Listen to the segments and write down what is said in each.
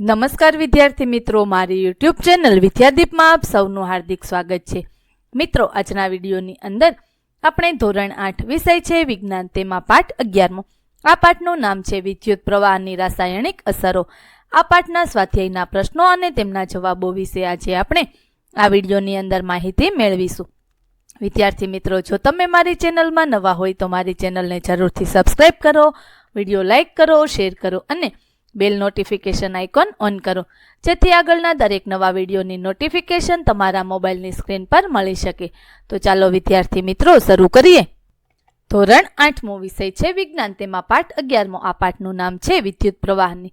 નમસ્કાર વિદ્યાર્થી મિત્રો, મારી યુટ્યુબ ચેનલ વિદ્યાદીપમાં આપ સૌનું હાર્દિક સ્વાગત છે. મિત્રો, આજના વિડીયોની અંદર આપણે ધોરણ આઠ વિષય છે, વિજ્ઞાન, તેમાં પાઠ અગિયારમો. આ પાઠનું નામ છે, વિદ્યુત પ્રવાહની રાસાયણિક અસરો. આ પાઠના સ્વાધ્યાયના પ્રશ્નો અને તેમના જવાબો વિશે આજે આપણે આ વિડીયોની અંદર માહિતી મેળવીશું. વિદ્યાર્થી મિત્રો, જો તમે મારી ચેનલમાં નવા હોય તો મારી ચેનલને જરૂરથી સબસ્ક્રાઇબ કરો, વીડિયો લાઇક કરો શેર કરો અને બેલ નોટિફિકેશન આઇકોન ઓન કરો. જેથી આગળના દરેક નવા વિડીયોની નોટિફિકેશન તમારા મોબાઈલની સ્ક્રીન પર મળી શકે. તો ચાલો વિદ્યાર્થી મિત્રો, શરૂ કરીએ. ધોરણ આઠમો વિષય છે, વિજ્ઞાન. તેમાં પાઠ અગિયારમો. આ પાઠનું નામ છે, વિદ્યુત પ્રવાહની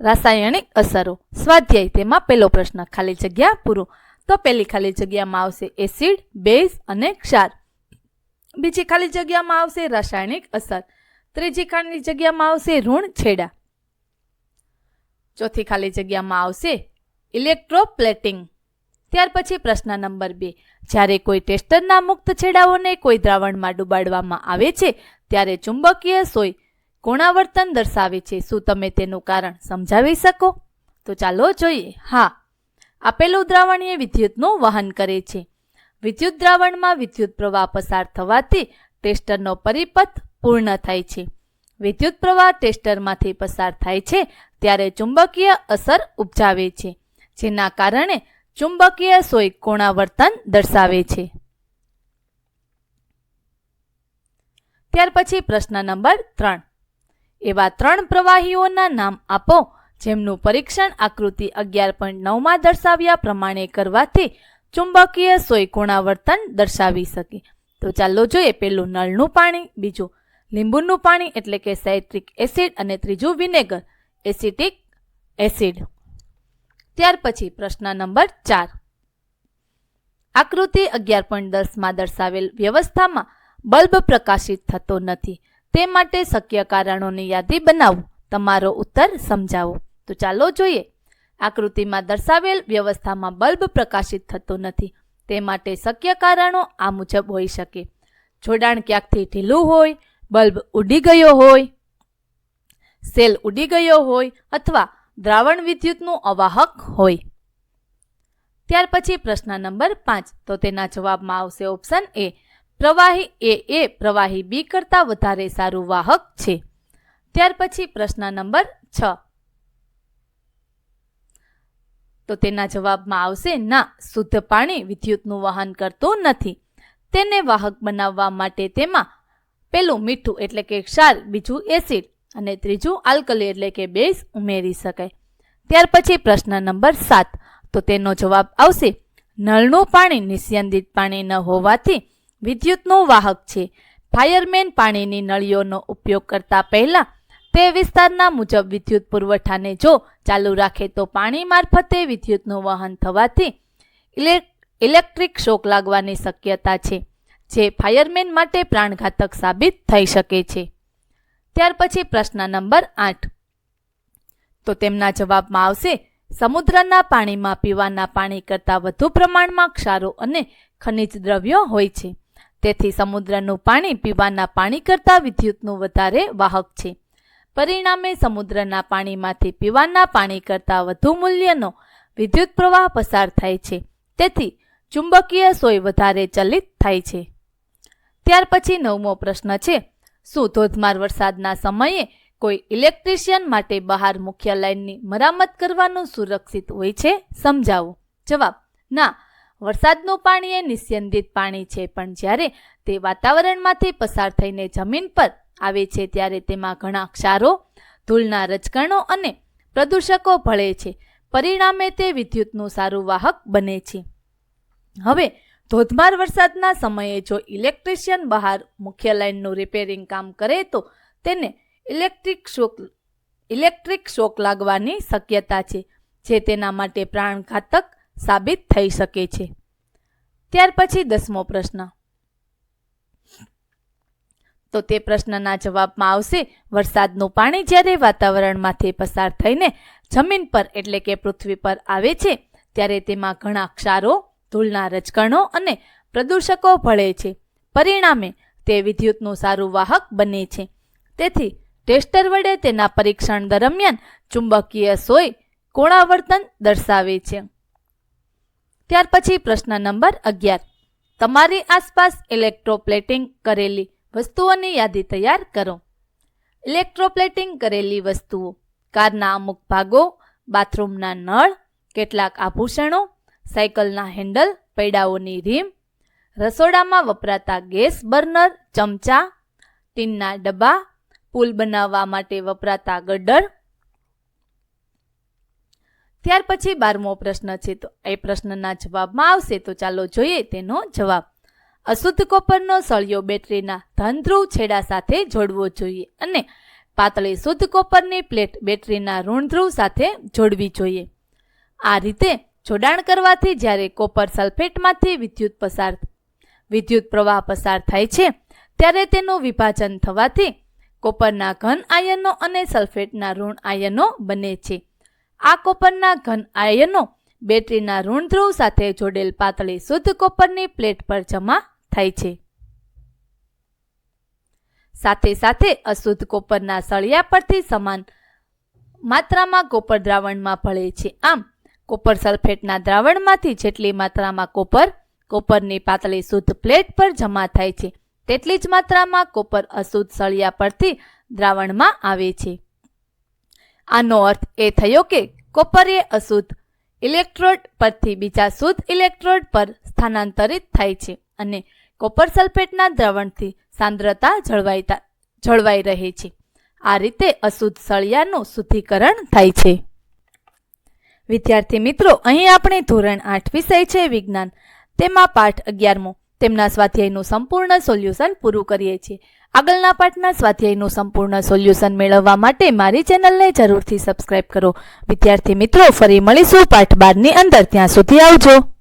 રાસાયણિક અસરો. સ્વાધ્યાય. તેમાં પહેલો પ્રશ્ન ખાલી જગ્યા પૂરો. તો પહેલી ખાલી જગ્યામાં આવશે એસિડ, બેઝ અને ક્ષાર. બીજી ખાલી જગ્યામાં આવશે રાસાયણિક અસર. ત્રીજી ખાલી જગ્યામાં આવશે ઋણ છેડા. ચોથી ખાલી જગ્યામાં આવશે ઇલેક્ટ્રોપ્લેટિંગ. ત્યાર પછી પ્રશ્ન નંબર બે. જ્યારે કોઈ ટેસ્ટરના મુક્ત છેડાઓને કોઈ દ્રાવણમાં ડુબાડવામાં આવે છે, ત્યારે ચુંબકીય સોય કોણાવર્તન દર્શાવે છે. શું તમે તેનું કારણ સમજાવી શકો? તો ચાલો જોઈએ. હા, આપેલું દ્રાવણ એ વિદ્યુતનું વહન કરે છે. વિદ્યુત દ્રાવણમાં વિદ્યુત પ્રવાહ પસાર થવાથી ટેસ્ટરનો પરિપથ પૂર્ણ થાય છે. વિદ્યુત પ્રવાહ ટેસ્ટરમાંથી પસાર થાય છે ત્યારે ચુંબકીય અસર ઉપજાવે છે, જેના કારણે ચુંબકીય સોય કોણાવર્તન દર્શાવે છે. ત્યાર પછી પ્રશ્ન નંબર ત્રણ. એવા ત્રણ પ્રવાહીઓના નામ આપો જેમનું પરીક્ષણ આકૃતિ અગિયાર પોઈન્ટ નવમાં દર્શાવ્યા પ્રમાણે કરવાથી ચુંબકીય સોય કોણાવર્તન દર્શાવી શકે. તો ચાલો જોઈએ પેલું નળનું પાણી, બીજું લીંબુનું પાણી એટલે કે સાઇટ્રિક એસિડ અને ત્રીજું વિનેગર. Acetic acid. ત્યાર પછી પ્રશ્ન નંબર ચાર. આકૃતિ અગિયાર પોઈન્ટ દસમાં દર્શાવેલ વ્યવસ્થામાં બલ્બ પ્રકાશિત થતો નથી. તે માટે શક્ય કારણોની યાદી બનાવો. તમારો ઉત્તર સમજાવો. તો ચાલો જોઈએ. આકૃતિમાં દર્શાવેલ વ્યવસ્થામાં બલ્બ પ્રકાશિત થતો નથી. તે માટે શક્ય કારણો આ મુજબ હોઈ શકે. જોડાણ ક્યાંકથી ઢીલું હોય, બલ્બ ઉડી ગયો હોય સેલ ઉડી ગયો હોય અથવા દ્રાવણ વિદ્યુતનું અવાહક હોય. ત્યાર પછી પ્રશ્ન નંબર પાંચ. તો તેના જવાબમાં આવશે ઓપ્શન એ, પ્રવાહી એ એ પ્રવાહી બી કરતાં વધારે સારું વાહક છે. ત્યાર પછી પ્રશ્ન નંબર છ. તો તેના જવાબમાં આવશે, ના, શુદ્ધ પાણી વિદ્યુતનું વહન કરતું નથી. તેને વાહક બનાવવા માટે તેમાં પેલું મીઠું એટલે કે ક્ષાર, બીજું એસિડ અને ત્રીજું, આલ્કલી એટલે કે બેઝ ઉમેરી શકાય. ત્યાર પછી પ્રશ્ન નંબર સાત. તો તેનો જવાબ આવશે, નળનું પાણી નિસ્યંદિત પાણી ન હોવાથી વિદ્યુતનું વાહક છે. ફાયરમેન પાણીની નળીઓનો ઉપયોગ કરતા પહેલા તે વિસ્તારના મુજબ વિદ્યુત પુરવઠાને જો ચાલુ રાખે તો પાણી મારફતે વિદ્યુતનું વહન થવાથી ઇલેક્ટ્રિક શોક લાગવાની શક્યતા છે, જે ફાયરમેન માટે પ્રાણઘાતક સાબિત થઈ શકે છે. ત્યાર પછી પ્રશ્ન નંબર આઠ. તો તેમના જવાબમાં આવશે, સમુદ્રના પાણીમાં પીવાના પાણી કરતાં વધુ પ્રમાણમાં ક્ષારો અને ખનિજ દ્રવ્યો હોય છે. તેથી સમુદ્રનું પાણી પીવાના પાણી કરતાં વિદ્યુતનું વધારે વાહક છે. પરિણામે સમુદ્રના પાણીમાંથી પીવાના પાણી કરતાં વધુ મૂલ્યનો વિદ્યુત પ્રવાહ પસાર થાય છે. તેથી ચુંબકીય સોય વધારે ચલિત થાય છે. ત્યાર પછી નવમો પ્રશ્ન છે શું ધોધમાર વરસાદના સમયે કોઈ ઇલેક્ટ્રિશિયન માટે બહાર મુખ્ય લાઇનની મરામત કરવાનું સુરક્ષિત હોય છે? સમજાવો. જવાબ, ના. વરસાદનું પાણી એ નિસ્યંદિત પાણી છે, પણ જ્યારે તે વાતાવરણમાંથી પસાર થઈને જમીન પર આવે છે, ત્યારે તેમાં ઘણા ક્ષારો, ધૂળના રજકણો અને પ્રદૂષકો ભળે છે. પરિણામે તે વિદ્યુતનું સારું વાહક બને છે. હવે ધોધમાર વરસાદના સમયે જો ઇલેક્ટ્રિશિયન બહાર મુખ્ય લાઇનનું રિપેરિંગ કામ કરે તો તેને ઇલેક્ટ્રિક શોક ઇલેક્ટ્રિક શોક લાગવાની શક્યતા છે, જે તેના માટે પ્રાણઘાતક સાબિત થઈ શકે છે. ત્યાર પછી દસમો પ્રશ્ન. તો તે પ્રશ્નના જવાબમાં આવશે, વરસાદનું પાણી જ્યારે વાતાવરણમાંથી પસાર થઈને જમીન પર એટલે કે પૃથ્વી પર આવે છે, ત્યારે તેમાં ઘણા ક્ષારો ધૂળના રજકણો અને પ્રદૂષકો ભળે છે. પરિણામે તે વિદ્યુતનું સારું વાહક બને છે. તેથી ટેસ્ટર વડે તેના પરીક્ષણ દરમિયાન ચુંબકીય સોય કોણાવર્તન દર્શાવે છે. ત્યાર પછી પ્રશ્ન નંબર અગિયાર. તમારી આસપાસ ઇલેક્ટ્રોપ્લેટિંગ કરેલી વસ્તુઓની યાદી તૈયાર કરો. ઇલેક્ટ્રોપ્લેટિંગ કરેલી વસ્તુઓ, કારના અમુક ભાગો, બાથરૂમના નળ, કેટલાક આભૂષણો સાયકલના હેન્ડલ, પૈડાઓની રીમ, રસોડામાં વપરાતા ગેસ બર્નર, ચમચા, ટીનના ડબ્બા, પુલ બનાવવા માટે વપરાતા ગડર. ત્યાર પછી બારમો પ્રશ્ન છે, તો એ પ્રશ્નના જવાબમાં આવશે, તો ચાલો જોઈએ તેનો જવાબ. અશુદ્ધ કોપરનો સળિયો બેટરીના ધનધ્રુવ છેડા સાથે જોડવો જોઈએ અને પાતળી શુદ્ધ કોપરની પ્લેટ બેટરીના ઋણધ્રુવ સાથે જોડવી જોઈએ. આ રીતે જોડાણ કરવાથી જ્યારે કોપર સલ્ફેટમાંથી વિદ્યુત પસાર વિદ્યુત પ્રવાહ પસાર થાય છે, ત્યારે તેનું વિભાજન થવાથી કોપરના ઘન આયનો અને સલ્ફેટના ઋણ આયનો બને છે. આ કોપરના ઘન આયનો બેટરીના ઋણ ધ્રુવ સાથે જોડેલ પાતળી શુદ્ધ કોપરની પ્લેટ પર જમા થાય છે. સાથે સાથે અશુદ્ધ કોપરના સળિયા પરથી સમાન માત્રામાં કોપર દ્રાવણમાં ભળે છે. આમ કોપર સલ્ફેટના દ્રાવણમાંથી જેટલી માત્રામાં કોપર, કોપરની પાતળી શુદ્ધ પ્લેટ પર જમા થાય છે, તેટલી જ માત્રામાં કોપર અશુદ્ધ સળિયા પરથી દ્રાવણમાં આવે છે. આનો અર્થ એ થયો કે કોપર એ અશુદ્ધ ઇલેક્ટ્રોડ પરથી બીજા શુદ્ધ ઇલેક્ટ્રોડ પર સ્થાનાંતરિત થાય છે અને કોપર સલ્ફેટના દ્રાવણથી સાંદ્રતા જળવાઈતા જળવાઈ રહે છે. આ રીતે અશુદ્ધ સળિયાનું શુદ્ધિકરણ થાય છે. વિદ્યાર્થી મિત્રો, અહીં આપણે ધોરણ આઠ વિષય છે વિજ્ઞાન. તેમાં પાઠ અગિયારમો. તેમના સ્વાધ્યાયનું સંપૂર્ણ સોલ્યુશન પૂરું કરીએ છીએ. આગળના પાઠના સ્વાધ્યાયનું સંપૂર્ણ સોલ્યુશન મેળવવા માટે મારી ચેનલને જરૂરથી સબસ્ક્રાઇબ કરો. વિદ્યાર્થી મિત્રો, ફરી મળીશું પાઠ બારની અંદર. ત્યાં સુધી આવજો.